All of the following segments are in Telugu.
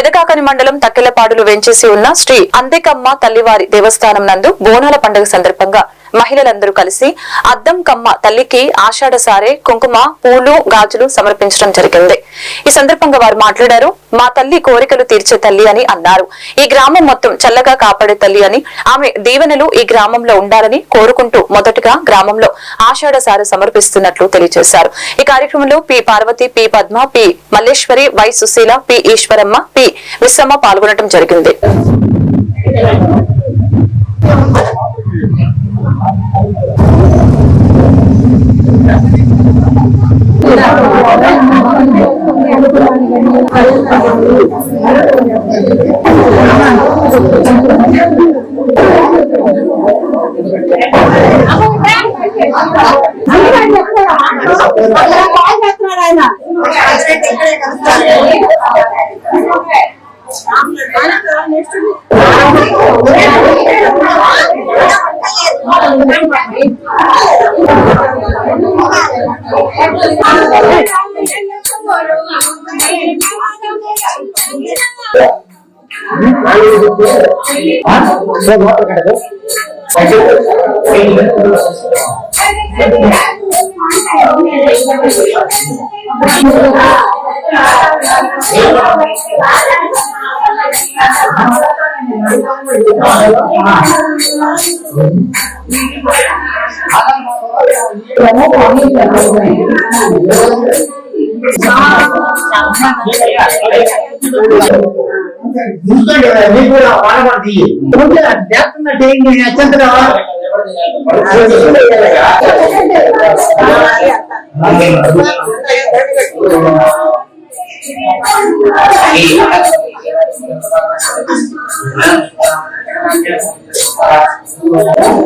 పెదకాకని మండలం తక్కెలపాడులు వెంచేసి ఉన్న శ్రీ అందికమ్మ తల్లివారి దేవస్థానం నందు బోనాల పండుగ సందర్భంగా మహిళలందరూ కలిసి అద్దం కమ్మ తల్లికి ఆషాఢ సారే కుంకుమ పూలు గాజులు సమర్పించడం జరిగింది. ఈ సందర్భంగా వారు మాట్లాడారు మా తల్లి కోరికలు తీర్చే తల్లి అని అన్నారు. ఈ గ్రామం మొత్తం చల్లగా కాపాడే తల్లి అని ఆమె దీవెనలు ఈ గ్రామంలో ఉండాలని కోరుకుంటూ మొదటగా గ్రామంలో ఆషాఢ సార సమర్పిస్తున్నట్లు తెలియజేశారు. ఈ కార్యక్రమంలో P. Parvati P. Padma P. Malleswari Y. Sushila P. Eshwaramma P. Vishwamma పాల్గొనడం జరిగింది. ఆయన నెక్స్ట్ 私はそれを考えていると言うと。दूसरा जो है ये पूरा हमारा पर दिए मुझे अध्यात्म में टेंग है चंद्र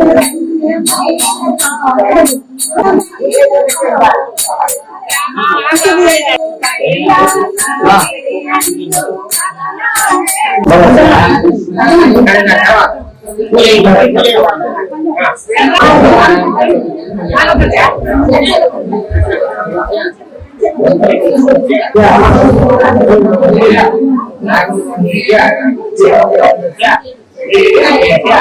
Thank you. Ya,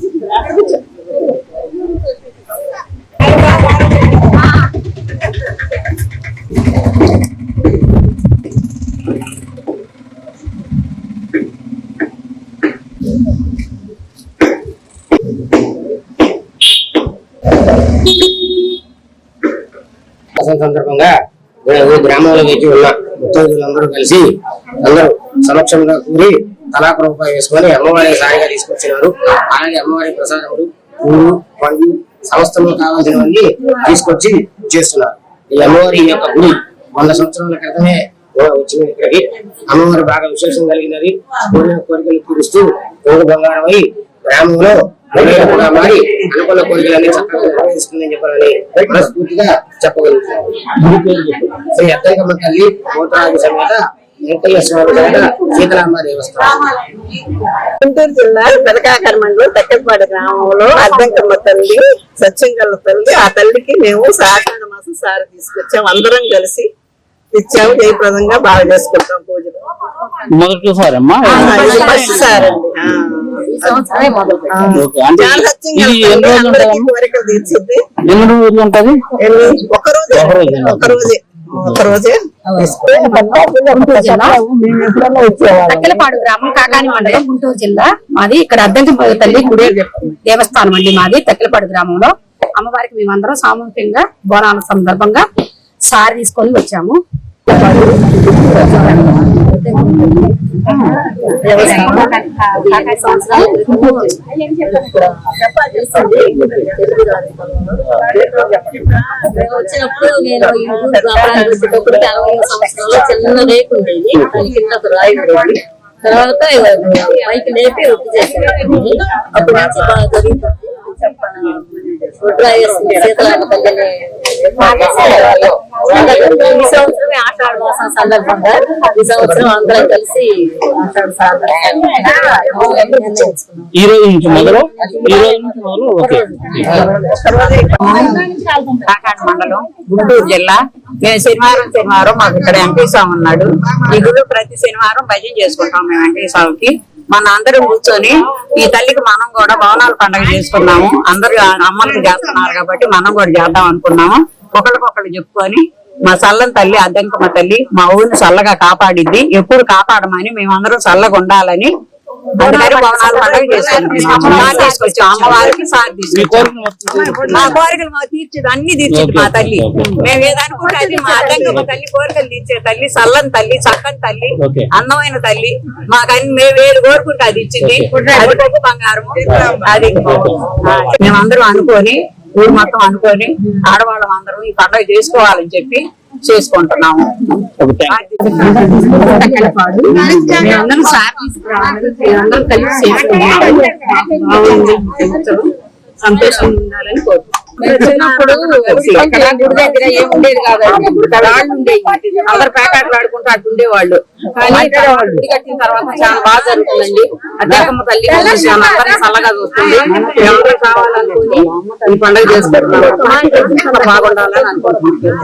సందర్భంగా గ్రామంలో వేచి ఉన్న ఉద్యోగులందరూ కలిసి అందరూ సమక్షంగా కూడి తలాక రూపాయి వేసుకొని అమ్మవారి సాయంగా తీసుకొచ్చినారు. అలాగే అమ్మవారి ప్రసాదములు పూలు పండ్లు సంస్థలు కావాల్సినవన్నీ తీసుకొచ్చి చేస్తున్నారు. ఈ అమ్మవారి యొక్క గుడి వంద సంవత్సరాల క్రితమే వచ్చింది ఇక్కడికి. అమ్మవారు బాగా విశేషం కలిగినది. కోరిన కోరికలు తీరుస్తూ కోడి బంగారమై గ్రామంలో కూడా మారి అనుకున్న కోరికలన్నీ చక్కగా నెరవేరుస్తుందని చెప్పాలని మనస్ఫూర్తిగా చెప్పగలుగుతున్నాను గుడి పేరు చెప్పు. శ్రీ అద్దంకమ్మ తల్లి మోతరాజు సమేత వెంకయ్య స్వామి సమేత సీతరామ దేవస్థానం. గుంటూరు జిల్లా పెదకాకర మండలం తక్కెపాడు గ్రామంలో అద్దంకమ్మ తల్లి సత్యంగల్ల తల్లి ఆ తల్లికి మేము సాధారణ మాసం సారి తీసుకొచ్చాం. అందరం కలిసి ఇచ్చాము జయప్రదంగా బాగా చేసుకుంటాం పూజలు. మొదటిసారి ఫస్ట్ సార్ అండి ఎన్ని రోజులు ఉంటది? ఎన్ని? ఒక రోజే. ఒక రోజే. ఒక రోజే. ఒక రోజే. తక్కెలపాడు గ్రామం కాకాని మండలం గుంటూరు జిల్లా. మాది ఇక్కడ అద్దంకి తల్లి గుడి దేవస్థానం అండి మాది. తక్కెలపాడు గ్రామంలో అమ్మవారికి మేమందరం సామూహికంగా బోనాల సందర్భంగా సారి తీసుకొని వచ్చాము. వచ్చినప్పుడు నేను అరవై సంవత్సరాలు చిన్న రేకు ఉండేది కింద ఒక రాయి ఉండేది తర్వాత పైకి లేపి ఒప్పు చేశారు. అప్పటి నుంచి బాగా జరుగుతుంది ఈ సంవత్సరమే ఆషాఢ మాసం సందర్భంగా ఈ సంవత్సరం అందరం కలిసి ఆషాఢ సాధన ఈ రోజు నుంచి మొదలు? ఈ రోజు నుంచి మొదలు? ఓకే. మండలం గుంటూరు జిల్లా. మేము శనివారం శనివారం మాకు ఇక్కడ ఎంపీ స్వామి ఉన్నాడు. ఈ గుళ్ళు ప్రతి శనివారం భజన చేసుకుంటాం మేము ఎంపీ స్వామికి. మన అందరం కూర్చొని ఈ తల్లికి మనం కూడా భవనాల పండుగ చేసుకున్నాము. అందరు అమ్మలకు చేస్తున్నారు కాబట్టి మనం కూడా చేద్దాం అనుకున్నాము. ఒకరికొకరు చెప్పుకొని మా చల్లని తల్లి అద్దంకమ్మ తల్లి మా ఊరిని చల్లగా కాపాడిద్ది. ఎప్పుడు కాపాడమని మేమందరం చల్లగా ఉండాలని అందుకని భవనాల పండుగ చేసుకుంటున్నాము సార్ తీసుకొచ్చాం అమ్మవారికి సార్ మీ తీసుకొచ్చాం కోరికలు. మా కోరికలు మా తీర్చేది అన్ని తీర్చింది మా తల్లి. మేము ఏదనుకుంటే అది మా అడ్డంగా తల్లి కోరికలు తీర్చే తల్లి చల్లని తల్లి చక్కని తల్లి. అందమైన తల్లి. మాకు అన్ని మేము ఏది కోరుకుంటే అది ఇచ్చింది. అది కొవ్వు బంగారం అది మేమందరం అనుకొని ఊరు మొత్తం అనుకొని ఆడవాళ్ళం అందరం ఈ పండుగ చేసుకోవాలని చెప్పి చేసుకుంటున్నాము. సార్ మేమందరం కలిసి ఉండాలని కోరుకుంటున్నాం. చిన్నప్పుడు గుడి దగ్గర ఏం ఉండేది కాదండి. రాళ్ళు ఉండేవి. అందరు ప్యాకెట్లు ఆడుకుంటూ అటు ఉండేవాళ్ళు. కానీ ఇక్కడ గుడి కట్టిన తర్వాత చాలా బాగా జరుగుతుందండి. అద్దెకమ్మ తల్లి చాలా అందరినీ చల్లగా చూస్తుంది. ఎవరు కావాలనుకుని ఈ పండుగ చేసుకుంటున్నాం చాలా బాగుండాలని అనుకుంటున్నాం.